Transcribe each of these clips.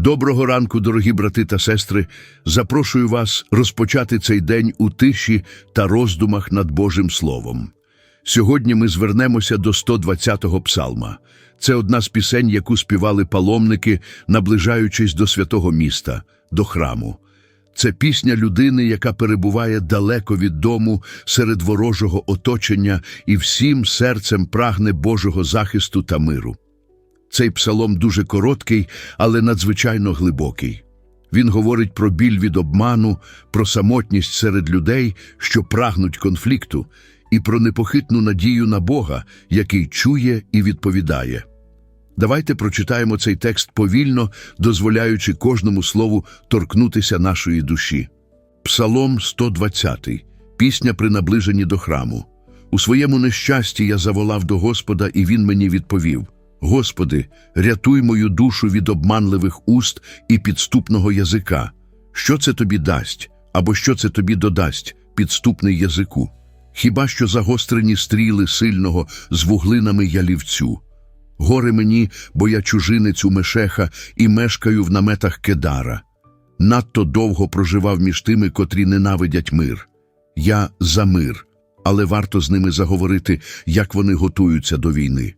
Доброго ранку, дорогі брати та сестри. Запрошую вас розпочати цей день у тиші та роздумах над Божим Словом. Сьогодні ми звернемося до 120-го псалма. Це одна з пісень, яку співали паломники, наближаючись до святого міста, до храму. Це пісня людини, яка перебуває далеко від дому, серед ворожого оточення і всім серцем прагне Божого захисту та миру. Цей псалом дуже короткий, але надзвичайно глибокий. Він говорить про біль від обману, про самотність серед людей, що прагнуть конфлікту, і про непохитну надію на Бога, який чує і відповідає. Давайте прочитаємо цей текст повільно, дозволяючи кожному слову торкнутися нашої душі. Псалом 120. Пісня при наближенні до храму. У своєму нещасті я заволав до Господа, і Він мені відповів: Господи, рятуй мою душу від обманливих уст і підступного язика. Що це тобі дасть, або що це тобі додасть, підступний язику? Хіба що загострені стріли сильного з вуглинами ялівцю? Горе мені, бо я чужинець у Мешеха і мешкаю в наметах Кедара. Надто довго проживав між тими, котрі ненавидять мир. Я за мир, але варто з ними заговорити, як вони готуються до війни.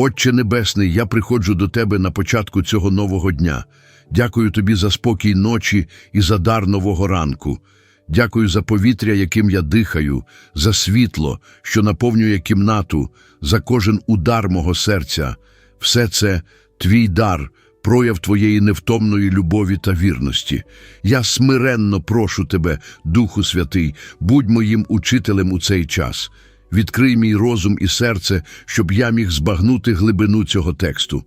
Отче Небесний, я приходжу до Тебе на початку цього нового дня. Дякую Тобі за спокій ночі і за дар нового ранку. Дякую за повітря, яким я дихаю, за світло, що наповнює кімнату, за кожен удар мого серця. Все це твій дар, прояв твоєї невтомної любові та вірності. Я смиренно прошу тебе, Духу Святий, будь моїм учителем у цей час. Відкрий мій розум і серце, щоб я міг збагнути глибину цього тексту.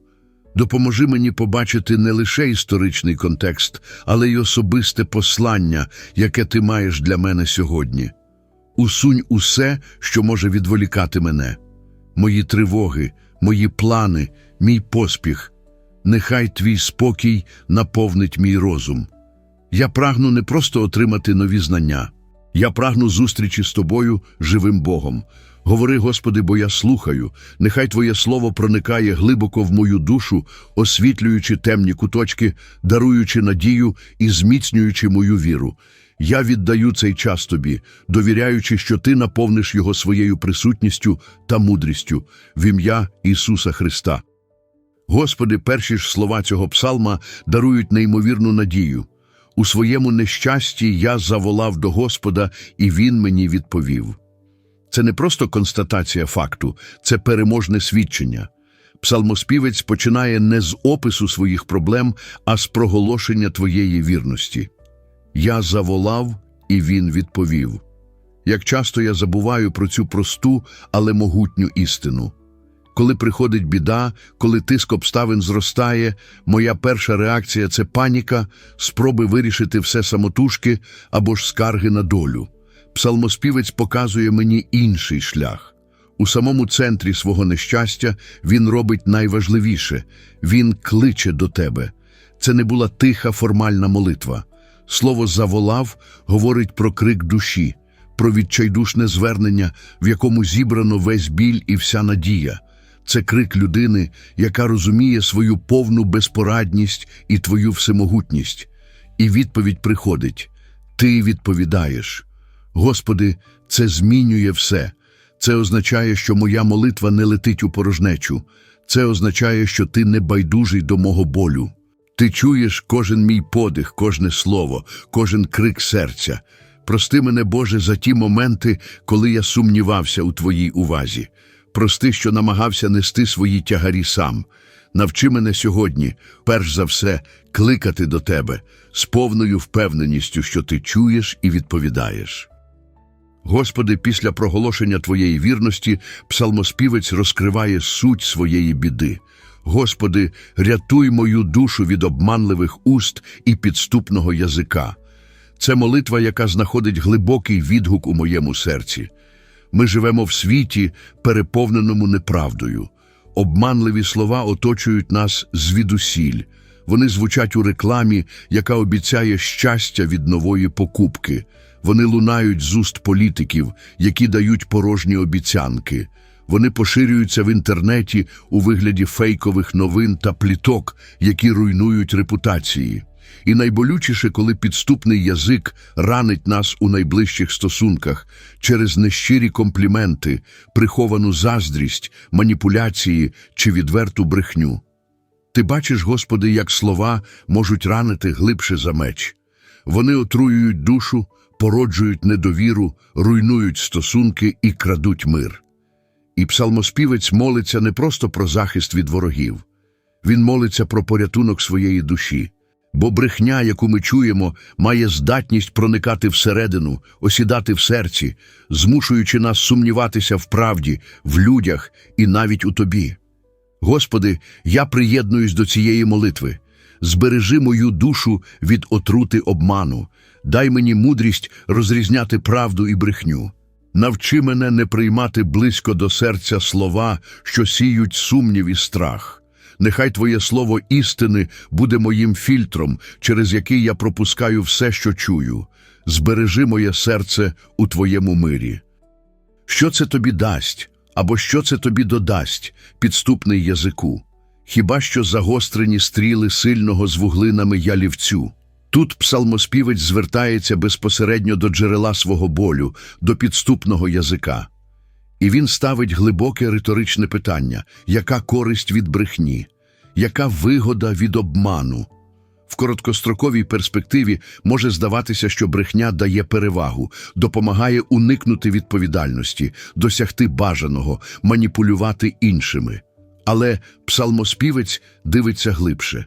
Допоможи мені побачити не лише історичний контекст, але й особисте послання, яке ти маєш для мене сьогодні. Усунь усе, що може відволікати мене, мої тривоги, мої плани, мій поспіх. Нехай твій спокій наповнить мій розум. Я прагну не просто отримати нові знання. Я прагну зустрічі з тобою, живим Богом. Говори, Господи, бо я слухаю. Нехай Твоє слово проникає глибоко в мою душу, освітлюючи темні куточки, даруючи надію і зміцнюючи мою віру. Я віддаю цей час тобі, довіряючи, що ти наповниш його своєю присутністю та мудрістю в ім'я Ісуса Христа. Господи, перші ж слова цього псалма дарують неймовірну надію. У своєму нещасті я заволав до Господа, і Він мені відповів. Це не просто констатація факту, це переможне свідчення. Псалмоспівець починає не з опису своїх проблем, а з проголошення твоєї вірності. Я заволав, і він відповів. Як часто я забуваю про цю просту, але могутню істину. Коли приходить біда, коли тиск обставин зростає, моя перша реакція це паніка, спроби вирішити все самотужки або ж скарги на долю. Псалмоспівець показує мені інший шлях. У самому центрі свого нещастя він робить найважливіше він кличе до тебе. Це не була тиха формальна молитва. Слово заволав говорить про крик душі, про відчайдушне звернення, в якому зібрано весь біль і вся надія. Це крик людини, яка розуміє свою повну безпорадність і твою всемогутність. І відповідь приходить: Ти відповідаєш. Господи, це змінює все. Це означає, що моя молитва не летить у порожнечу. Це означає, що ти не байдужий до мого болю. Ти чуєш кожен мій подих, кожне слово, кожен крик серця. Прости мене, Боже, за ті моменти, коли я сумнівався у Твоїй увазі. Прости, що намагався нести свої тягарі сам. Навчи мене сьогодні, перш за все, кликати до Тебе з повною впевненістю, що Ти чуєш і відповідаєш. Господи, після проголошення Твоєї вірності псалмоспівець розкриває суть своєї біди. Господи, рятуй мою душу від обманливих уст і підступного язика. Це молитва, яка знаходить глибокий відгук у моєму серці. Ми живемо в світі, переповненому неправдою. Обманливі слова оточують нас звідусіль. Вони звучать у рекламі, яка обіцяє щастя від нової покупки. Вони лунають з уст політиків, які дають порожні обіцянки. Вони поширюються в інтернеті у вигляді фейкових новин та пліток, які руйнують репутації. І найболючіше, коли підступний язик ранить нас у найближчих стосунках через нещирі компліменти, приховану заздрість, маніпуляції чи відверту брехню. Ти бачиш, Господи, як слова можуть ранити глибше за меч. Вони отруюють душу, породжують недовіру, руйнують стосунки і крадуть мир. І псалмоспівець молиться не просто про захист від ворогів. Він молиться про порятунок своєї душі. Бо брехня, яку ми чуємо, має здатність проникати всередину, осідати в серці, змушуючи нас сумніватися в правді, в людях і навіть у тобі. Господи, я приєднуюсь до цієї молитви. Збережи мою душу від отрути обману, дай мені мудрість розрізняти правду і брехню. Навчи мене не приймати близько до серця слова, що сіють сумнів і страх. Нехай Твоє слово істини буде моїм фільтром, через який я пропускаю все, що чую. Збережи моє серце у Твоєму мирі. Що це тобі дасть, або що це тобі додасть, підступний язику? Хіба що загострені стріли сильного з вуглинами ялівцю? Тут псалмоспівець звертається безпосередньо до джерела свого болю, до підступного язика. І він ставить глибоке риторичне питання: яка користь від брехні, яка вигода від обману? В короткостроковій перспективі може здаватися, що брехня дає перевагу, допомагає уникнути відповідальності, досягти бажаного, маніпулювати іншими. Але псалмоспівець дивиться глибше.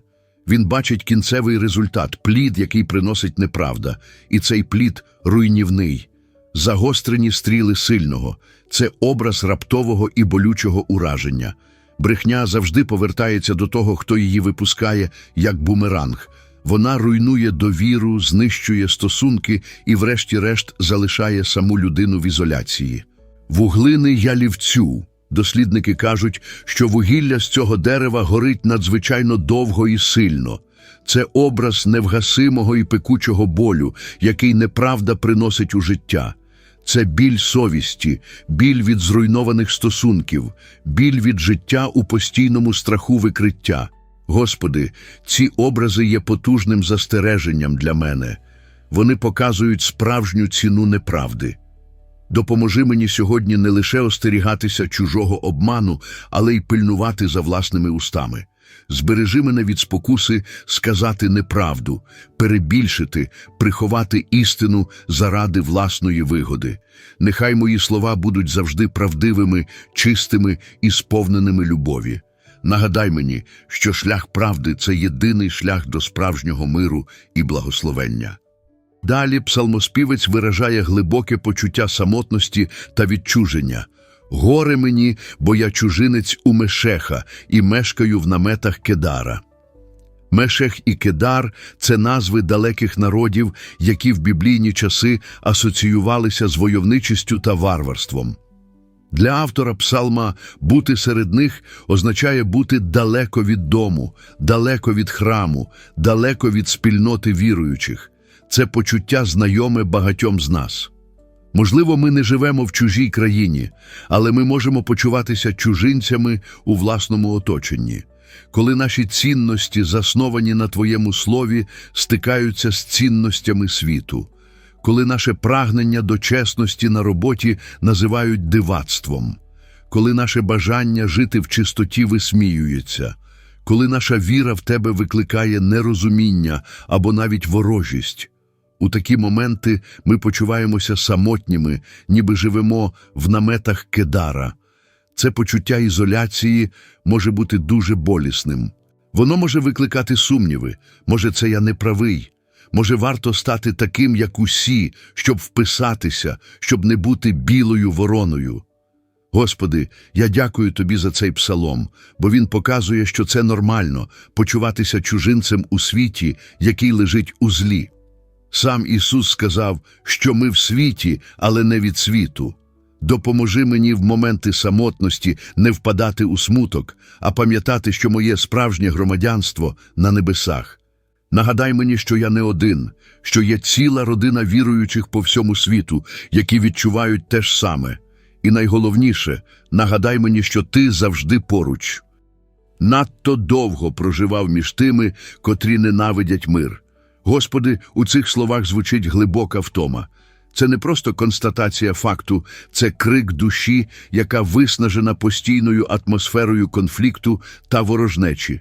Він бачить кінцевий результат, плід, який приносить неправда, і цей плід руйнівний. Загострені стріли сильного це образ раптового і болючого ураження. Брехня завжди повертається до того, хто її випускає, як бумеранг. Вона руйнує довіру, знищує стосунки і, врешті-решт, залишає саму людину в ізоляції. Вуглини ялівцю. Дослідники кажуть, що вугілля з цього дерева горить надзвичайно довго і сильно. Це образ невгасимого і пекучого болю, який неправда приносить у життя. Це біль совісті, біль від зруйнованих стосунків, біль від життя у постійному страху викриття. Господи, ці образи є потужним застереженням для мене. Вони показують справжню ціну неправди. Допоможи мені сьогодні не лише остерігатися чужого обману, але й пильнувати за власними устами. Збережи мене від спокуси сказати неправду, перебільшити, приховати істину заради власної вигоди. Нехай мої слова будуть завжди правдивими, чистими і сповненими любові. Нагадай мені, що шлях правди це єдиний шлях до справжнього миру і благословення. Далі псалмоспівець виражає глибоке почуття самотності та відчуження. Горе мені, бо я чужинець у Мешеха і мешкаю в наметах Кедара. Мешех і Кедар це назви далеких народів, які в біблійні часи асоціювалися з войовничістю та варварством. Для автора псалма бути серед них означає бути далеко від дому, далеко від храму, далеко від спільноти віруючих. Це почуття знайоме багатьом з нас. Можливо, ми не живемо в чужій країні, але ми можемо почуватися чужинцями у власному оточенні. Коли наші цінності, засновані на Твоєму слові, стикаються з цінностями світу, коли наше прагнення до чесності на роботі називають дивацтвом, коли наше бажання жити в чистоті висміюється, коли наша віра в Тебе викликає нерозуміння або навіть ворожість. У такі моменти ми почуваємося самотніми, ніби живемо в наметах Кедара. Це почуття ізоляції може бути дуже болісним. Воно може викликати сумніви, може, це я не правий, може, варто стати таким, як усі, щоб вписатися, щоб не бути білою вороною. Господи, я дякую Тобі за цей псалом, бо він показує, що це нормально почуватися чужинцем у світі, який лежить у злі. Сам Ісус сказав, що ми в світі, але не від світу. Допоможи мені в моменти самотності не впадати у смуток, а пам'ятати, що моє справжнє громадянство на небесах. Нагадай мені, що я не один, що є ціла родина віруючих по всьому світу, які відчувають те ж саме. І найголовніше, нагадай мені, що ти завжди поруч. Надто довго проживав між тими, котрі ненавидять мир. Господи, у цих словах звучить глибока втома. Це не просто констатація факту, це крик душі, яка виснажена постійною атмосферою конфлікту та ворожнечі.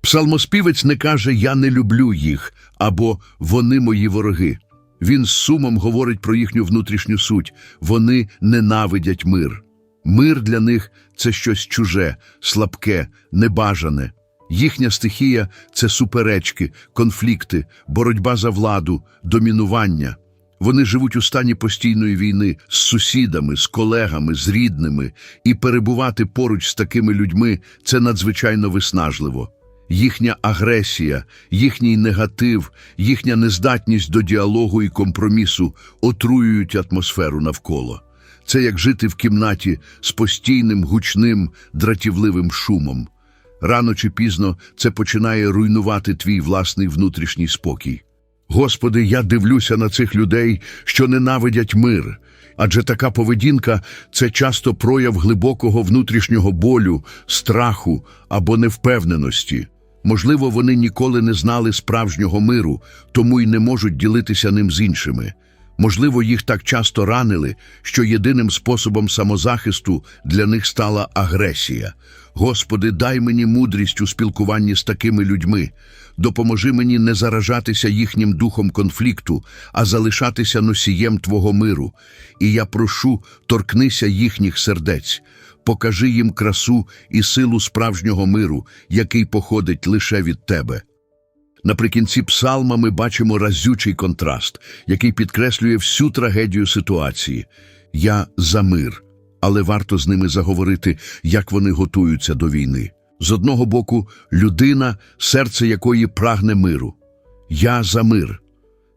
Псалмоспівець не каже Я не люблю їх або Вони мої вороги. Він з сумом говорить про їхню внутрішню суть вони ненавидять мир. Мир для них це щось чуже, слабке, небажане. Їхня стихія це суперечки, конфлікти, боротьба за владу, домінування. Вони живуть у стані постійної війни з сусідами, з колегами, з рідними, і перебувати поруч з такими людьми це надзвичайно виснажливо. Їхня агресія, їхній негатив, їхня нездатність до діалогу і компромісу отруюють атмосферу навколо. Це як жити в кімнаті з постійним гучним дратівливим шумом. Рано чи пізно це починає руйнувати твій власний внутрішній спокій. Господи, я дивлюся на цих людей, що ненавидять мир. Адже така поведінка це часто прояв глибокого внутрішнього болю, страху або невпевненості. Можливо, вони ніколи не знали справжнього миру, тому й не можуть ділитися ним з іншими. Можливо, їх так часто ранили, що єдиним способом самозахисту для них стала агресія. Господи, дай мені мудрість у спілкуванні з такими людьми. Допоможи мені не заражатися їхнім духом конфлікту, а залишатися носієм Твого миру. І я прошу, торкнися їхніх сердець, покажи їм красу і силу справжнього миру, який походить лише від Тебе. Наприкінці псалма ми бачимо разючий контраст, який підкреслює всю трагедію ситуації. Я за мир, але варто з ними заговорити, як вони готуються до війни. З одного боку, людина, серце якої прагне миру. Я за мир.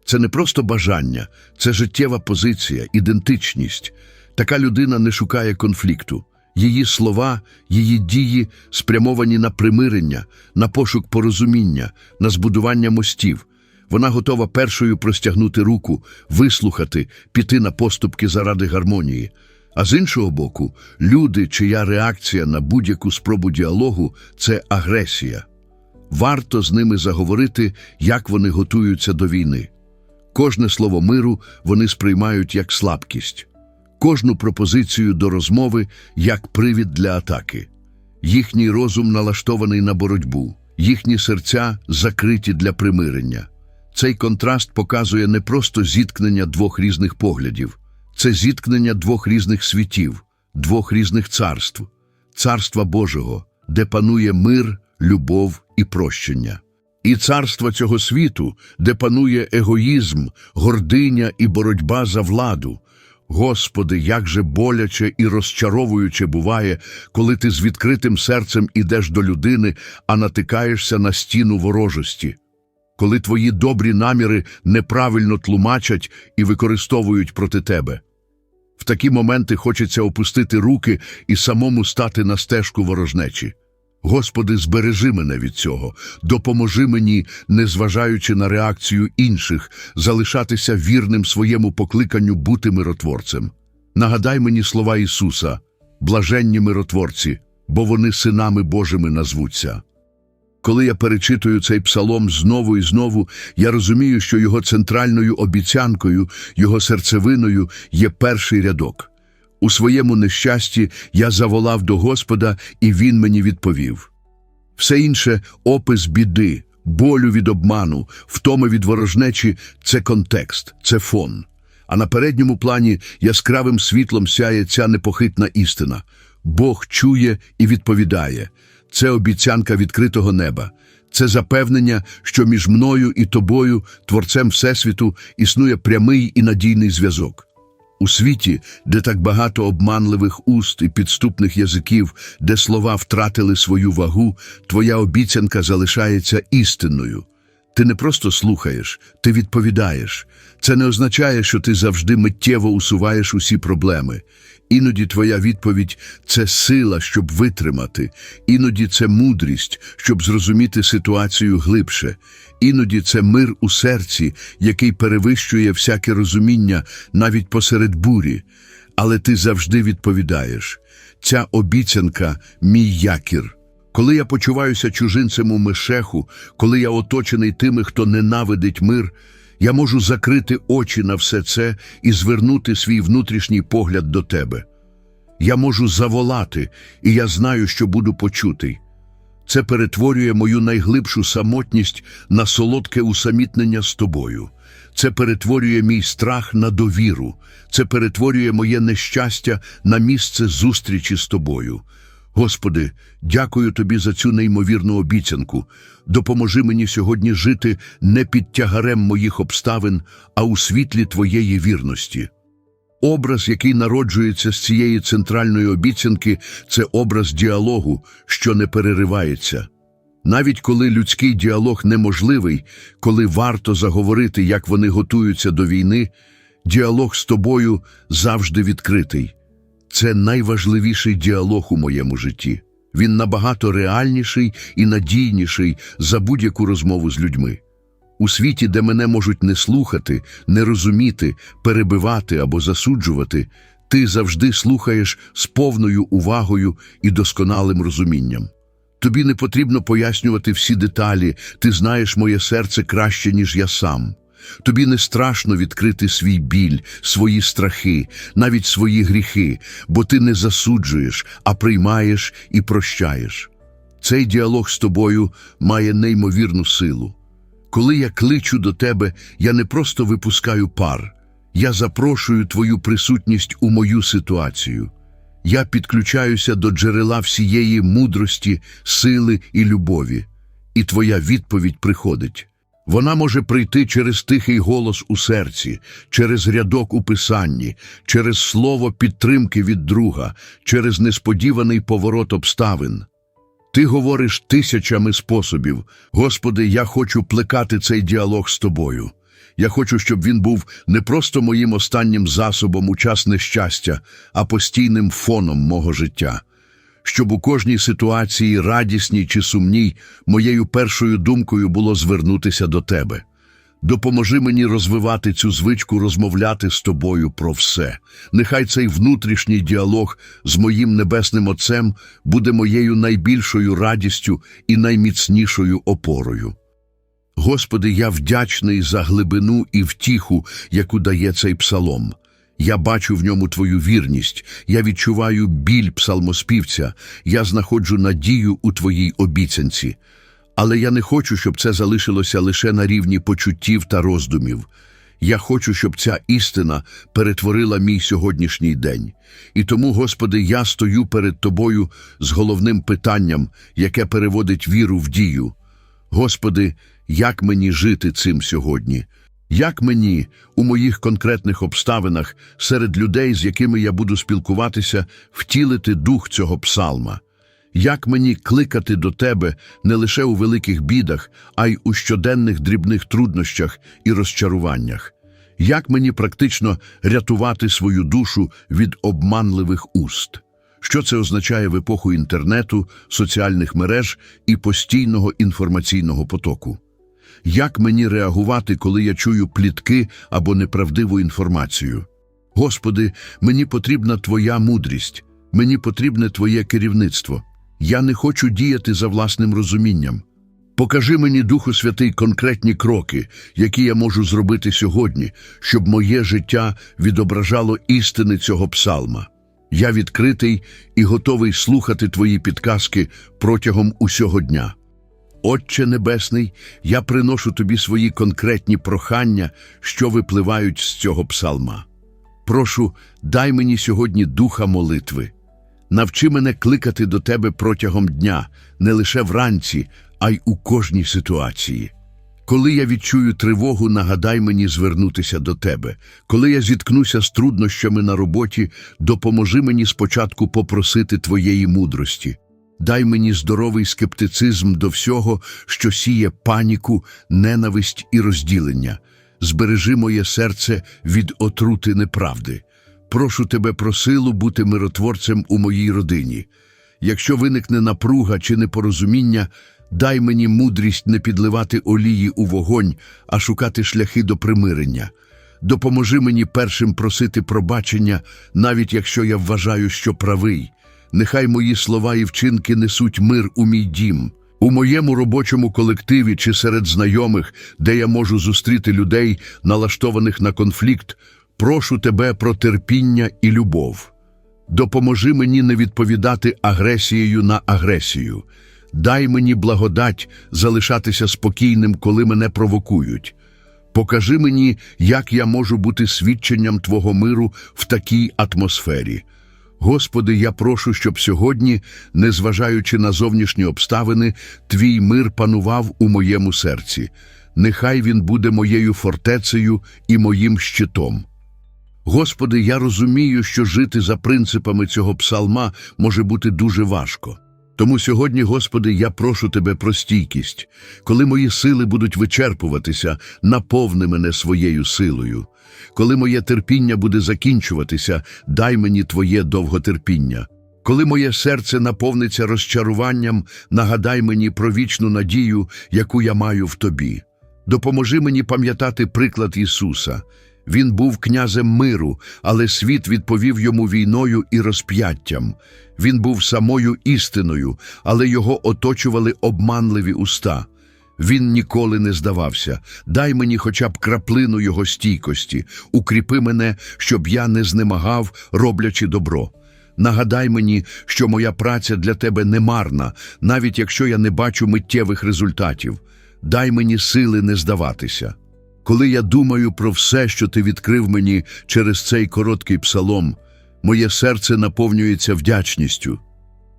Це не просто бажання, це життєва позиція, ідентичність. Така людина не шукає конфлікту. Її слова, її дії спрямовані на примирення, на пошук порозуміння, на збудування мостів. Вона готова першою простягнути руку, вислухати, піти на поступки заради гармонії. А з іншого боку, люди, чия реакція на будь-яку спробу діалогу це агресія. Варто з ними заговорити, як вони готуються до війни. Кожне слово миру вони сприймають як слабкість кожну пропозицію до розмови як привід для атаки. Їхній розум налаштований на боротьбу, їхні серця закриті для примирення. Цей контраст показує не просто зіткнення двох різних поглядів, це зіткнення двох різних світів, двох різних царств, царства Божого, де панує мир, любов і прощення. І царства цього світу, де панує егоїзм, гординя і боротьба за владу, Господи, як же боляче і розчаровуюче буває, коли ти з відкритим серцем ідеш до людини, а натикаєшся на стіну ворожості, коли твої добрі наміри неправильно тлумачать і використовують проти тебе. В такі моменти хочеться опустити руки і самому стати на стежку ворожнечі. Господи, збережи мене від цього, допоможи мені, незважаючи на реакцію інших, залишатися вірним своєму покликанню бути миротворцем. Нагадай мені слова Ісуса, блаженні миротворці, бо вони синами Божими назвуться. Коли я перечитую цей псалом знову і знову, я розумію, що його центральною обіцянкою, його серцевиною є перший рядок. У своєму нещасті я заволав до Господа, і Він мені відповів. Все інше опис біди, болю від обману, втоми від ворожнечі це контекст, це фон. А на передньому плані яскравим світлом сяє ця непохитна істина. Бог чує і відповідає. Це обіцянка відкритого неба. Це запевнення, що між мною і тобою, Творцем Всесвіту, існує прямий і надійний зв'язок. У світі, де так багато обманливих уст і підступних язиків, де слова втратили свою вагу, твоя обіцянка залишається істинною. Ти не просто слухаєш, ти відповідаєш. Це не означає, що ти завжди миттєво усуваєш усі проблеми. Іноді твоя відповідь це сила, щоб витримати, іноді це мудрість, щоб зрозуміти ситуацію глибше, іноді це мир у серці, який перевищує всяке розуміння навіть посеред бурі. але ти завжди відповідаєш. Ця обіцянка мій якір. Коли я почуваюся чужинцем у мешеху, коли я оточений тими, хто ненавидить мир, я можу закрити очі на все це і звернути свій внутрішній погляд до тебе. Я можу заволати, і я знаю, що буду почутий. Це перетворює мою найглибшу самотність на солодке усамітнення з тобою. Це перетворює мій страх на довіру. Це перетворює моє нещастя на місце зустрічі з тобою. Господи, дякую тобі за цю неймовірну обіцянку. Допоможи мені сьогодні жити не під тягарем моїх обставин, а у світлі твоєї вірності. Образ, який народжується з цієї центральної обіцянки, це образ діалогу, що не переривається. Навіть коли людський діалог неможливий, коли варто заговорити, як вони готуються до війни, діалог з тобою завжди відкритий. Це найважливіший діалог у моєму житті. Він набагато реальніший і надійніший за будь-яку розмову з людьми. У світі, де мене можуть не слухати, не розуміти, перебивати або засуджувати, ти завжди слухаєш з повною увагою і досконалим розумінням. Тобі не потрібно пояснювати всі деталі, ти знаєш моє серце краще, ніж я сам. Тобі не страшно відкрити свій біль, свої страхи, навіть свої гріхи, бо ти не засуджуєш, а приймаєш і прощаєш. Цей діалог з тобою має неймовірну силу. Коли я кличу до тебе, я не просто випускаю пар, я запрошую твою присутність у мою ситуацію. Я підключаюся до джерела всієї мудрості, сили і любові, і твоя відповідь приходить. Вона може прийти через тихий голос у серці, через рядок у писанні, через слово підтримки від друга, через несподіваний поворот обставин. Ти говориш тисячами способів. Господи, я хочу плекати цей діалог з тобою. Я хочу, щоб він був не просто моїм останнім засобом у час нещастя, а постійним фоном мого життя. Щоб у кожній ситуації, радісній чи сумній, моєю першою думкою було звернутися до тебе. Допоможи мені розвивати цю звичку розмовляти з тобою про все. Нехай цей внутрішній діалог з моїм небесним Отцем буде моєю найбільшою радістю і найміцнішою опорою. Господи, я вдячний за глибину і втіху, яку дає цей псалом. Я бачу в ньому Твою вірність, я відчуваю біль псалмоспівця, я знаходжу надію у Твоїй обіцянці. Але я не хочу, щоб це залишилося лише на рівні почуттів та роздумів. Я хочу, щоб ця істина перетворила мій сьогоднішній день. І тому, Господи, я стою перед Тобою з головним питанням, яке переводить віру в дію. Господи, як мені жити цим сьогодні? Як мені у моїх конкретних обставинах серед людей, з якими я буду спілкуватися, втілити дух цього псалма? Як мені кликати до тебе не лише у великих бідах, а й у щоденних дрібних труднощах і розчаруваннях? Як мені практично рятувати свою душу від обманливих уст? Що це означає в епоху інтернету, соціальних мереж і постійного інформаційного потоку? Як мені реагувати, коли я чую плітки або неправдиву інформацію? Господи, мені потрібна Твоя мудрість, мені потрібне Твоє керівництво. Я не хочу діяти за власним розумінням. Покажи мені, Духу Святий, конкретні кроки, які я можу зробити сьогодні, щоб моє життя відображало істини цього псалма. Я відкритий і готовий слухати Твої підказки протягом усього дня. Отче Небесний, я приношу Тобі свої конкретні прохання, що випливають з цього псалма. Прошу, дай мені сьогодні духа молитви. Навчи мене кликати до Тебе протягом дня, не лише вранці, а й у кожній ситуації. Коли я відчую тривогу, нагадай мені звернутися до Тебе. Коли я зіткнуся з труднощами на роботі, допоможи мені спочатку попросити Твоєї мудрості. Дай мені здоровий скептицизм до всього, що сіє паніку, ненависть і розділення. Збережи моє серце від отрути неправди. Прошу тебе про силу бути миротворцем у моїй родині. Якщо виникне напруга чи непорозуміння, дай мені мудрість не підливати олії у вогонь, а шукати шляхи до примирення. Допоможи мені першим просити пробачення, навіть якщо я вважаю, що правий. Нехай мої слова і вчинки несуть мир у мій дім. У моєму робочому колективі чи серед знайомих, де я можу зустріти людей, налаштованих на конфлікт, прошу тебе про терпіння і любов. Допоможи мені не відповідати агресією на агресію. Дай мені благодать залишатися спокійним, коли мене провокують. Покажи мені, як я можу бути свідченням Твого миру в такій атмосфері. Господи, я прошу, щоб сьогодні, незважаючи на зовнішні обставини, Твій мир панував у моєму серці. Нехай він буде моєю фортецею і моїм щитом. Господи, я розумію, що жити за принципами цього псалма може бути дуже важко. Тому сьогодні, Господи, я прошу Тебе про стійкість. Коли мої сили будуть вичерпуватися, наповни мене своєю силою. Коли моє терпіння буде закінчуватися, дай мені Твоє довготерпіння. Коли моє серце наповниться розчаруванням, нагадай мені про вічну надію, яку я маю в Тобі. Допоможи мені пам'ятати приклад Ісуса. Він був князем миру, але світ відповів йому війною і розп'яттям. Він був самою істиною, але його оточували обманливі уста. Він ніколи не здавався. Дай мені хоча б краплину його стійкості, укріпи мене, щоб я не знемагав, роблячи добро. Нагадай мені, що моя праця для тебе не марна, навіть якщо я не бачу миттєвих результатів. Дай мені сили не здаватися. Коли я думаю про все, що ти відкрив мені через цей короткий псалом, моє серце наповнюється вдячністю.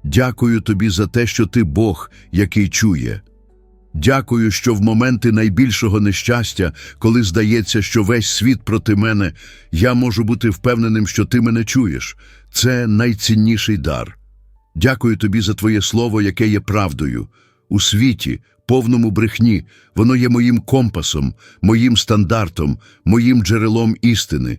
Дякую тобі за те, що ти Бог, який чує. Дякую, що в моменти найбільшого нещастя, коли здається, що весь світ проти мене, я можу бути впевненим, що ти мене чуєш. Це найцінніший дар. Дякую тобі за твоє слово, яке є правдою. У світі, повному брехні, воно є моїм компасом, моїм стандартом, моїм джерелом істини.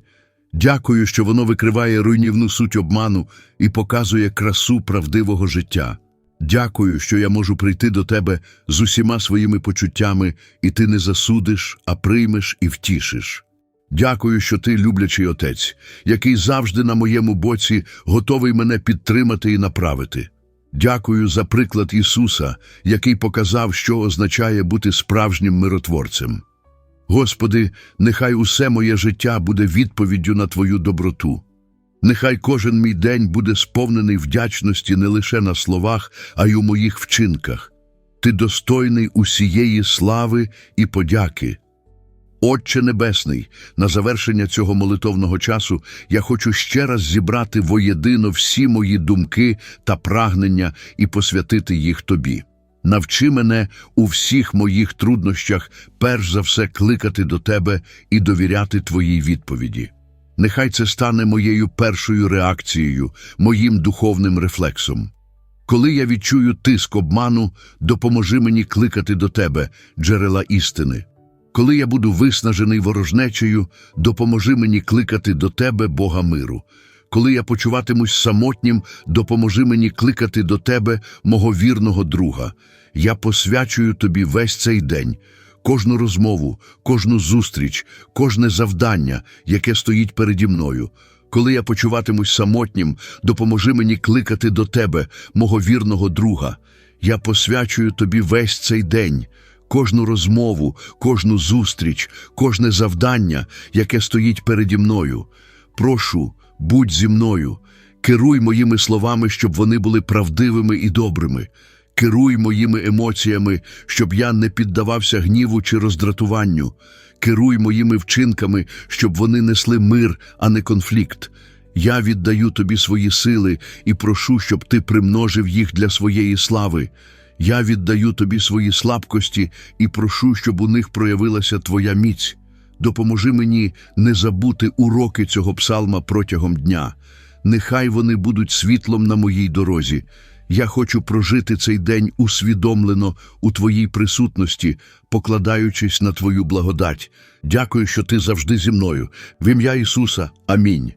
Дякую, що воно викриває руйнівну суть обману і показує красу правдивого життя. Дякую, що я можу прийти до тебе з усіма своїми почуттями, і ти не засудиш, а приймеш і втішиш. Дякую, що ти люблячий отець, який завжди на моєму боці готовий мене підтримати і направити. Дякую за приклад Ісуса, який показав, що означає бути справжнім миротворцем. Господи, нехай усе моє життя буде відповіддю на Твою доброту. Нехай кожен мій день буде сповнений вдячності не лише на словах, а й у моїх вчинках. Ти достойний усієї слави і подяки. Отче Небесний, на завершення цього молитовного часу я хочу ще раз зібрати воєдино всі мої думки та прагнення і посвятити їх Тобі. Навчи мене у всіх моїх труднощах перш за все кликати до Тебе і довіряти Твоїй відповіді. Нехай це стане моєю першою реакцією, моїм духовним рефлексом. Коли я відчую тиск обману, допоможи мені кликати до Тебе, джерела істини. Коли я буду виснажений ворожнечею, допоможи мені кликати до Тебе, Бога миру. Коли я почуватимусь самотнім, допоможи мені кликати до Тебе, мого вірного друга. Я посвячую Тобі весь цей день, кожну розмову, кожну зустріч, кожне завдання, яке стоїть переді мною. Коли я почуватимусь самотнім, допоможи мені кликати до Тебе, мого вірного друга. Я посвячую Тобі весь цей день, кожну розмову, кожну зустріч, кожне завдання, яке стоїть переді мною. Прошу, будь зі мною, керуй моїми словами, щоб вони були правдивими і добрими. Керуй моїми емоціями, щоб я не піддавався гніву чи роздратуванню. Керуй моїми вчинками, щоб вони несли мир, а не конфлікт. Я віддаю тобі свої сили і прошу, щоб ти примножив їх для своєї слави. Я віддаю тобі свої слабкості і прошу, щоб у них проявилася твоя міць. Допоможи мені не забути уроки цього псалма протягом дня. Нехай вони будуть світлом на моїй дорозі. Я хочу прожити цей день усвідомлено у Твоїй присутності, покладаючись на Твою благодать. Дякую, що ти завжди зі мною. В ім'я Ісуса. Амінь.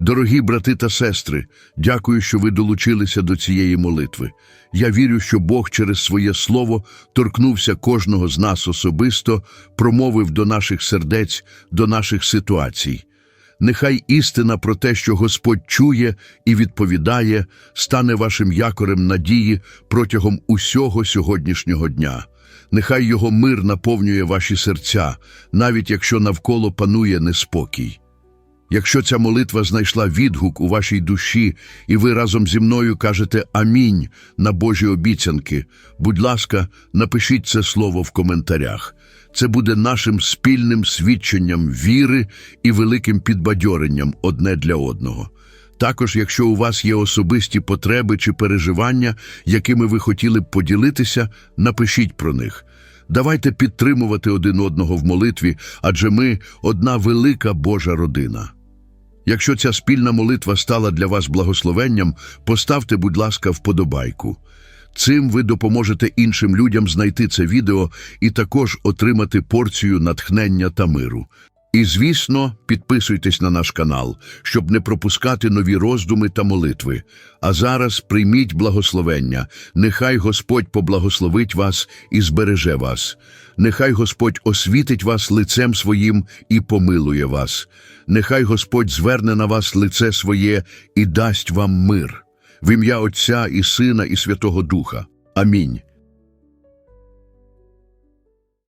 Дорогі брати та сестри, дякую, що ви долучилися до цієї молитви. Я вірю, що Бог через своє слово торкнувся кожного з нас особисто, промовив до наших сердець, до наших ситуацій. Нехай істина про те, що Господь чує і відповідає, стане вашим якорем надії протягом усього сьогоднішнього дня. Нехай його мир наповнює ваші серця, навіть якщо навколо панує неспокій. Якщо ця молитва знайшла відгук у вашій душі, і ви разом зі мною кажете Амінь на Божі обіцянки, будь ласка, напишіть це слово в коментарях. Це буде нашим спільним свідченням віри і великим підбадьоренням одне для одного. Також, якщо у вас є особисті потреби чи переживання, якими ви хотіли б поділитися, напишіть про них. Давайте підтримувати один одного в молитві, адже ми одна велика Божа родина. Якщо ця спільна молитва стала для вас благословенням, поставте, будь ласка, вподобайку. Цим ви допоможете іншим людям знайти це відео і також отримати порцію натхнення та миру. І, звісно, підписуйтесь на наш канал, щоб не пропускати нові роздуми та молитви. А зараз прийміть благословення. Нехай Господь поблагословить вас і збереже вас. Нехай Господь освітить вас лицем своїм і помилує вас. Нехай Господь зверне на вас лице своє і дасть вам мир. В ім'я Отця і Сина і Святого Духа. Амінь.